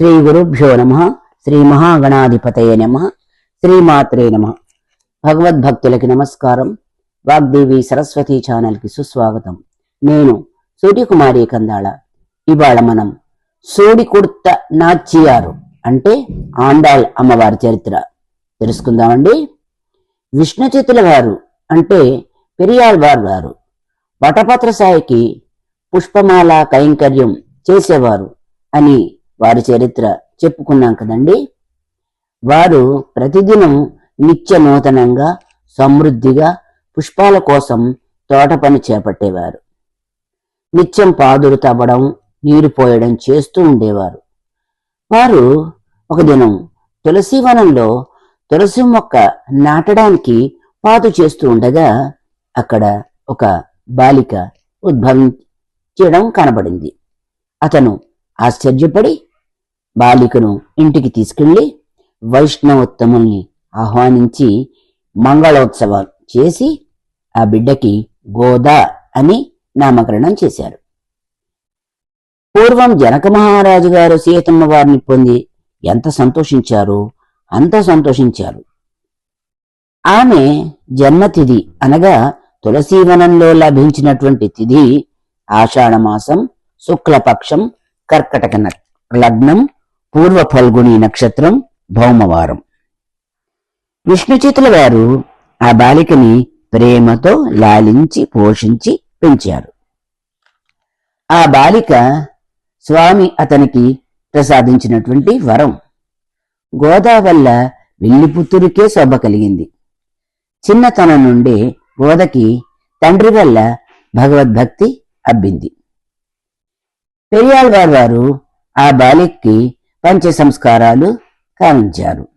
శ్రీ గురుభ్యో నమ శ్రీ మహాగణాధిపతయ నమ శ్రీమాత్రే నమ. భగవద్భక్తులకి నమస్కారం. వాగ్దేవి సరస్వతి ఛానల్కి సుస్వాగతం. నేను సూర్యకుమారి కందాళ. ఇవాళ మనం సోడి కుర్త నాచ్యారు అంటే ఆండాళ్ అమ్మవారి చరిత్ర. తెలుసుకుందామండి? విష్ణుచితుల వారు అంటే పెరియాళ్వార్ వారు వటపత్ర సాయికి పుష్పమాల కైంకర్యం చేసేవారు అని వారి చరిత్ర చెప్పుకున్నాం కదండి. వారు ప్రతిదినం నిత్య నూతనంగా సమృద్ధిగా పుష్పాల కోసం తోట పని చేపట్టేవారు. నిత్యం పాదులు తవ్వడం నీరు పోయడం చేస్తూ ఉండేవారు. వారు ఒక దినం తులసివనంలో తులసి మొక్క నాటడానికి పాదు చేస్తూ ఉండగా అక్కడ ఒక బాలిక ఉద్భవించడం కనబడింది. అతను ఆశ్చర్యపడి బాలికను ఇంటికి తీసుకెళ్ళి వైష్ణవోత్తముల్ని ఆహ్వానించి మంగళోత్సవం చేసి ఆ బిడ్డకి గోదా అని నామకరణం చేశారు. పూర్వం జనక మహారాజు గారు సీతమ్మ వారిని పొంది ఎంత సంతోషించారో అంత సంతోషించారు. ఆమె జన్మతిథి అనగా తులసీవనంలో లభించినటువంటి తిథి ఆషాఢమాసం శుక్లపక్షం కర్కటక న- లగ్నం పూర్వ ఫల్గుని నక్షత్రం భౌమవారం. విష్ణుచితుల వారు ఆ బాలికని ప్రేమతో లాలించి పోషించి పెంచారు. ఆ బాలిక స్వామి అతనికి ప్రసాదించినటువంటి వరం. గోదా వల్ల విల్లిపుత్తురికే శోభ కలిగింది. చిన్నతనం నుండి గోదకి తండ్రి వల్ల భగవద్భక్తి అబ్బింది. పెరియాళ్వార్ వారు ఆ బాలికకి పంచ సంస్కారాలు కావించారు.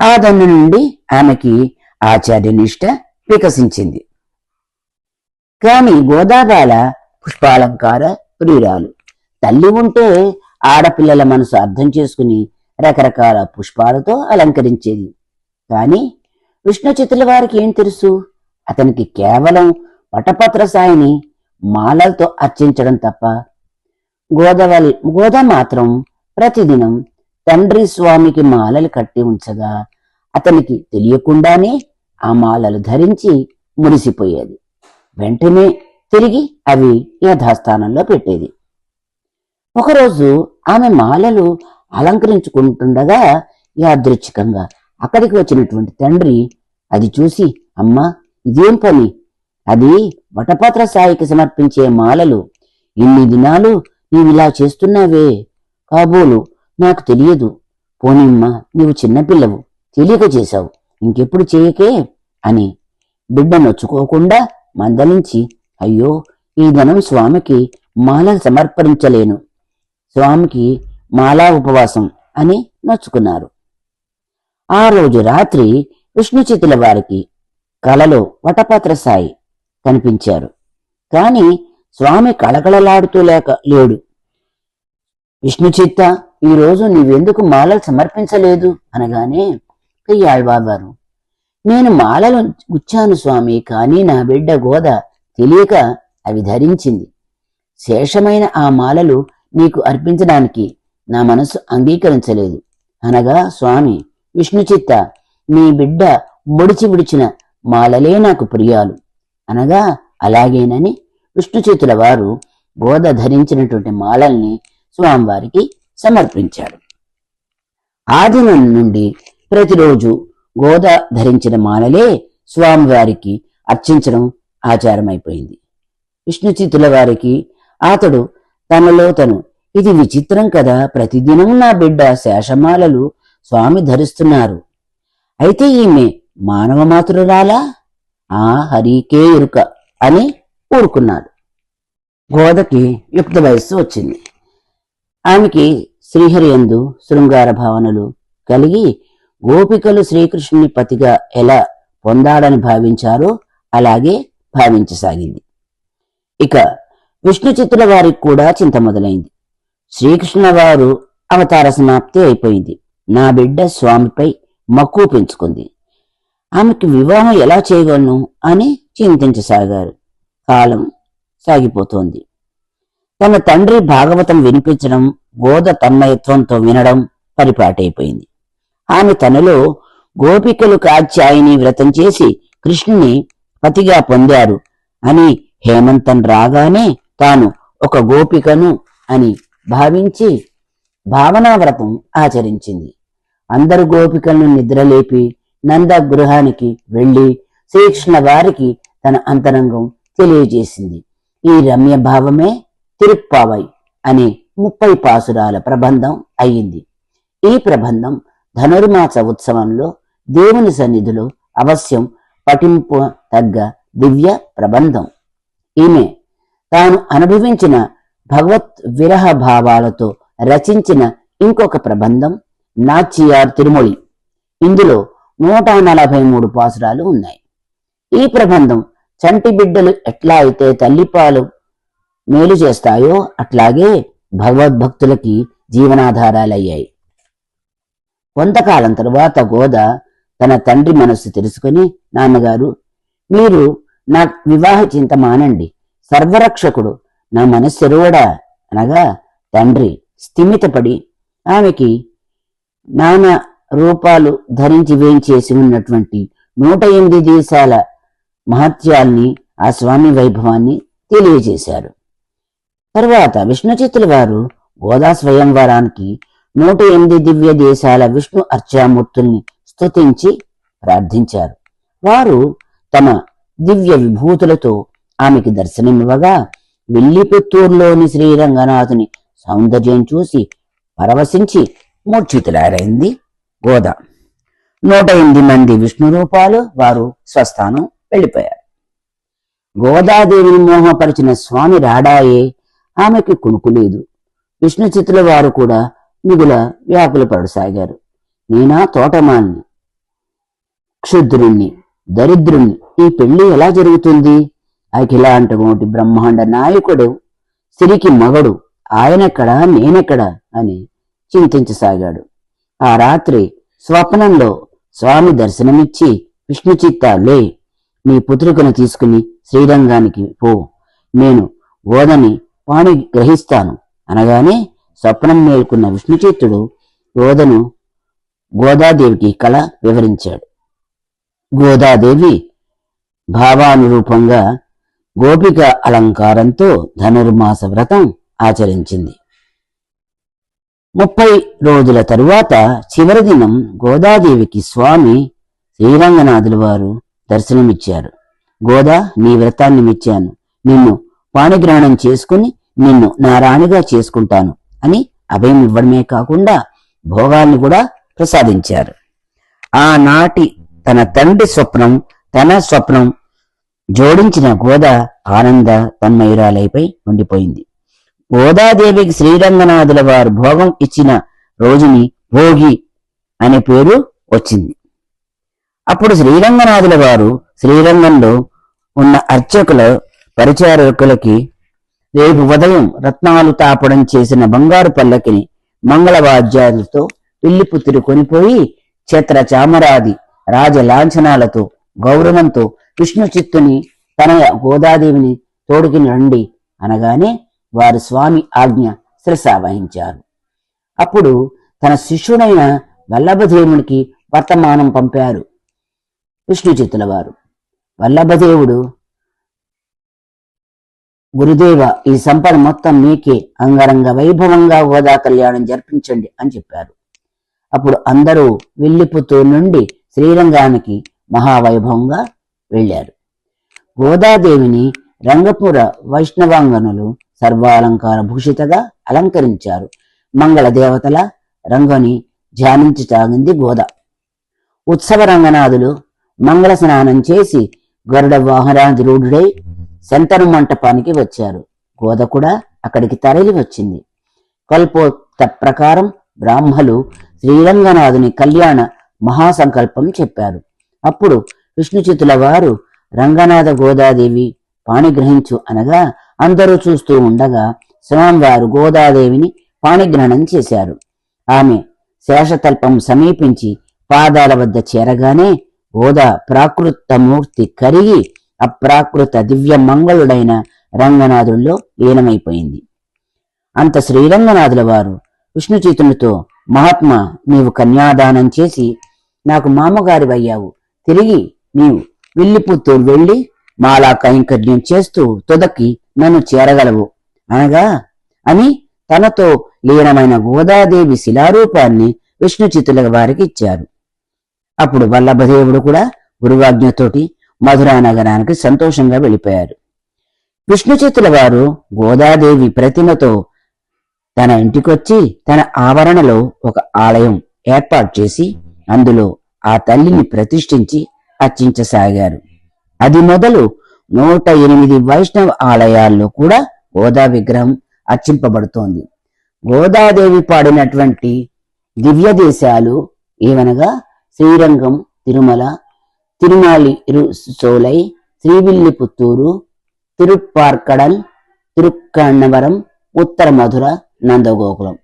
ఆ దన్ను నుండి ఆమెకి ఆచార్యనిష్ట వికసించింది. కాని గోదాబాల పుష్పాలంకార ప్రియురాలు. తల్లి ఉంటే ఆడపిల్లల మనసు అర్థం చేసుకుని రకరకాల పుష్పాలతో అలంకరించేది. కాని విష్ణు చిత్తుల వారికి ఏం తెలుసు? అతనికి కేవలం వటపత్ర సాయిని మాలలతో అర్చించడం తప్ప గోదావరి గోదా మాత్రం ప్రతిదినం తండ్రి స్వామికి మాలలు కట్టి ఉంచగా అతనికి తెలియకుండానే ఆ మాలలు ధరించి మురిసిపోయేది. వెంటనే తిరిగి అవి యథాస్థానంలో పెట్టేది. ఒకరోజు ఆమె మాలలు అలంకరించుకుంటుండగా యాదృచ్ఛికంగా అక్కడికి వచ్చినటువంటి తండ్రి అది చూసి అమ్మా ఇదేం పని? అది వటపాత్ర సాయికి సమర్పించే మాలలు. ఇన్ని దినాలు నీవిలా చేస్తున్నావే. కాబోలు నాకు తెలియదు. పోనిమ్మా నీవు చిన్నపిల్లవు తెలియక చేశావు. ఇంకెప్పుడు చేయకే అని బిడ్డ నొచ్చుకోకుండా మందలించి అయ్యో ఈ దినం స్వామికి మాల సమర్పించలేను స్వామికి మాలా ఉపవాసం అని నొచ్చుకున్నారు. ఆ రోజు రాత్రి విష్ణుచితుల వారికి కలలో వటపత్ర సాయి కనిపించారు. కాని స్వామి కళకళలాడుతూ లేక లేడు. విష్ణుచిత్త ఈ రోజు నీవెందుకు మాలలు సమర్పించలేదు? అనగానే పెయ్యాళ్వారు నేను మాలలు గుచ్చాను స్వామి కానీ నా బిడ్డ గోద తెలియక అవి ధరించింది. శేషమైన ఆ మాలలు నీకు అర్పించడానికి నా మనసు అంగీకరించలేదు. అనగా స్వామి విష్ణుచిత్త నీ బిడ్డ ముడిచి విడిచిన మాలలే నాకు ప్రియాలు. అనగా అలాగేనని విష్ణుచేతుల వారు గోద ధరించినటువంటి మాలల్ని స్వామివారికి సమర్పించాడు. ఆ దినం నుండి ప్రతిరోజు గోద ధరించిన మాలలే స్వామివారికి అర్చించడం ఆచారమైపోయింది. విష్ణుచితుల వారికి అతడు తనలో తను ఇది విచిత్రం కదా ప్రతిదినం నా బిడ్డ శేషమాలలు స్వామి ధరిస్తున్నారు. అయితే ఈమె మానవ మాతృరాలా? ఆ హరికే ఎరుక అని ఊరుకున్నాడు. గోదకి యుక్త వయస్సు వచ్చింది. ఆమెకి శ్రీహరియందు శృంగార భావనలు కలిగి గోపికలు శ్రీకృష్ణుని పతిగా ఎలా పొందాడని భావించారో అలాగే భావించసాగింది. ఇక విష్ణు చిత్తుల వారికి కూడా చింత మొదలైంది. శ్రీకృష్ణ వారు అవతార సమాప్తి అయిపోయింది. నా బిడ్డ స్వామిపై మక్కువ పెంచుకుంది. ఆమెకి వివాహం ఎలా చేయగలను అని చింతించసాగారు. కాలం సాగిపోతోంది. తన తండ్రి భాగవతం వినిపించడం గోద తన్మయత్వంతో వినడం పరిపాటైపోయింది. ఆమె తనలో గోపికలు కాచ్యాయిని వ్రతం చేసి కృష్ణుని పతిగా పొందారు అని హేమంతం రాగానే తాను ఒక గోపికను అని భావించి భావనా వ్రతం ఆచరించింది. అందరు గోపికలను నిద్రలేపి నంద గృహానికి వెళ్ళి శ్రీకృష్ణ వారికి తన అంతరంగం తెలియజేసింది. ఈ రమ్య భావమే తిరుప్పావై అనే ముప్పై పాసురాల ప్రబంధం అయింది ఈ ప్రబంధం ధనుర్మాస ఉత్సవంలో దేవుని సన్నిధిలో అవశ్యం పఠింపు తగ్గ దివ్య ప్రబంధం. ఈమె తాను అనుభవించిన భగవత్ విరహ భావాలతో రచించిన ఇంకొక ప్రబంధం నాచియార్ తిరుమొళి. ఇందులో నూట నలభై మూడు పాసురాలు ఉన్నాయి. ఈ ప్రబంధం చంటి బిడ్డలు ఎట్లా అయితే తల్లిపాలు మేలు చేస్తాయో అట్లాగే భగవద్భక్తులకి జీవనాధారాలయ్యాయి. కొంతకాలం తరువాత గోద తన తండ్రి మనస్సు తెలుసుకుని నాన్నగారు మీరు నా వివాహ చింత మానండి. సర్వరక్షకుడు నా మనస్సెరువడా? అనగా తండ్రి స్థిమితపడి ఆమెకి నానా రూపాలు ధరించి వేయించేసి ఉన్నటువంటి నూట ఎనిమిది దేశాల మహత్యాల్ని ఆ స్వామి వైభవాన్ని తెలియజేశారు. తరువాత విష్ణుచిత్తుల వారు గోదా స్వయంవరానికి నూట ఎనిమిది దివ్య దేశాల విష్ణు అర్చామూర్తుల్ని స్తుతించి ప్రార్థించారు. వారు తమ దివ్య విభూతులతో ఆమెకి దర్శనమివ్వగా విల్లిపుత్తూరులోని శ్రీరంగనాథుని సౌందర్యం చూసి పరవశించి మూర్ఛితులారైంది గోదా నూట ఎనిమిది మంది విష్ణు రూపాలు వారు స్వస్థానం వెళ్ళిపోయారు. గోదాదేవిని మోహపరిచిన స్వామి రాడాయే ఆమెకి కునుకులేదు విష్ణు చిత్తుల వారు కూడా మిగుల వ్యాకులు పడసాగారు నేనా తోటమాన్ని క్షుద్రుణ్ణి దరిద్రుణ్ణి ఈ పెళ్ళి ఎలా జరుగుతుంది? అఖిలాంటగోటి బ్రహ్మాండ నాయకుడు సిరికి మగడు ఆయనెక్కడా నేనెక్కడా అని చింతించసాగాడు. ఆ రాత్రి స్వప్నంలో స్వామి దర్శనమిచ్చి విష్ణుచిత్త లే నీ పుత్రికను తీసుకుని శ్రీరంగానికి పో. నేను ఓదని వాణి గ్రహిస్తాను. అనగానే స్వప్నం మేల్కొన్న విష్ణుచేతుడు గోదను గోదాదేవికి కళ వివరించాడు. గోదాదేవి భావానురూపంగా గోపిక అలంకారంతో ధనుర్మాస వ్రతం ఆచరించింది. ముప్పై రోజుల తరువాత చివరి దినం గోదాదేవికి స్వామి శ్రీరంగనాథుల వారు దర్శనమిచ్చారు. గోదా నీ వ్రతాన్ని మిచ్చాను. నిన్ను పాణిగ్రహణం చేసుకుని నిన్ను నా రాణిగా చేసుకుంటాను అని అభయం ఇవ్వడమే కాకుండా భోగాల్ని కూడా ప్రసాదించారు. ఆనాటి తన తండ్రి స్వప్నం తన స్వప్నం జోడించిన గోద ఆనంద తన్మయురాలైపై ఉండిపోయింది. గోదాదేవికి శ్రీరంగనాథుల వారు భోగం ఇచ్చిన రోజుని భోగి అనే పేరు వచ్చింది. అప్పుడు శ్రీరంగనాథుల వారు శ్రీరంగంలో ఉన్న అర్చకుల పరిచారకులకి రేపు ఉదయం రత్నాలు తాపడం చేసిన బంగారు పల్లకిని మంగళవాద్యాలతో పిల్లిపుత్తురు కొనిపోయి చేత్ర చామరాది రాజ లాంఛనాలతో గౌరవంతో విష్ణు చిత్తుని తనయ గోదాదేవిని తోడుకుని రండి అనగానే వారు స్వామి ఆజ్ఞ శిరస వహించారు. అప్పుడు తన శిష్యుడైన వల్లభదేవునికి వర్తమానం పంపారు విష్ణు చిత్తుల వారు వల్లభదేవుడు గురుదేవ ఈ సంపద మొత్తం మీకే. అంగరంగ వైభవంగా గోదా కళ్యాణం జరిపించండి అని చెప్పారు. అప్పుడు అందరూ విల్లిపుత్తూరు నుండి శ్రీరంగానికి మహావైభవంగా వెళ్ళారు. గోదాదేవిని రంగపుర వైష్ణవాంగనులు సర్వాలంకార భూషితగా అలంకరించారు. మంగళ దేవతల రంగుని ధ్యానించసాగింది గోద. ఉత్సవ రంగనాథులు మంగళ స్నానం చేసి గరుడ వాహనాధిరూఢుడై శంతను మంటపానికి వచ్చారు. గోద కూడా అక్కడికి తరలి వచ్చింది. కల్పోక్త ప్రకారం బ్రాహ్మలు శ్రీరంగనాథుని కళ్యాణ మహాసంకల్పం చెప్పారు. అప్పుడు విష్ణుచితుల వారు రంగనాథ గోదాదేవి పాణిగ్రహించు అనగా అందరూ చూస్తూ ఉండగా స్వామివారు గోదాదేవిని పాణిగ్రహణం చేశారు. ఆమె శేషతల్పం సమీపించి పాదాల వద్ద చేరగానే గోదా ప్రాకృత మూర్తి కరిగి అప్రాకృత దివ్య మంగళుడైన రంగనాథుల్లో లీనమైపోయింది. అంత శ్రీరంగనాథుల వారు విష్ణుచేతునితో మహాత్మా నీవు కన్యాదానం చేసి నాకు మామగారి అయ్యావు తిరిగి నీవు విల్లిపుత్తూరు వెళ్ళి మాలా కైంకర్యం చేస్తూ తుదకి నన్ను చేరగలవు. అనగా అని తనతో లీనమైన గోదాదేవి శిలారూపాన్ని విష్ణుచితుల వారికి ఇచ్చారు. అప్పుడు వల్లభదేవుడు కూడా గురువాజ్ఞతోటి మధురా నగరానికి సంతోషంగా వెళ్ళిపోయారు. విష్ణు వారు గోదాదేవి ప్రతిమతో తన ఇంటికొచ్చి తన ఆవరణలో ఒక ఆలయం ఏర్పాటు చేసి అందులో ఆ తల్లిని ప్రతిష్ఠించి అర్చించసాగారు. అది మొదలు నూట ఎనిమిది వైష్ణవ ఆలయాల్లో కూడా గోదా విగ్రహం అర్చింపబడుతోంది. గోదాదేవి పాడినటువంటి దివ్య దేశాలు ఏవనగా శ్రీరంగం తిరుమల திருநாளி சோலை ஸ்ரீவில்லிபுத்தூரு திருப்பார்க்கடல் திருக்கண்ணவரம் உத்தரமதுர நந்தகோகுலம்.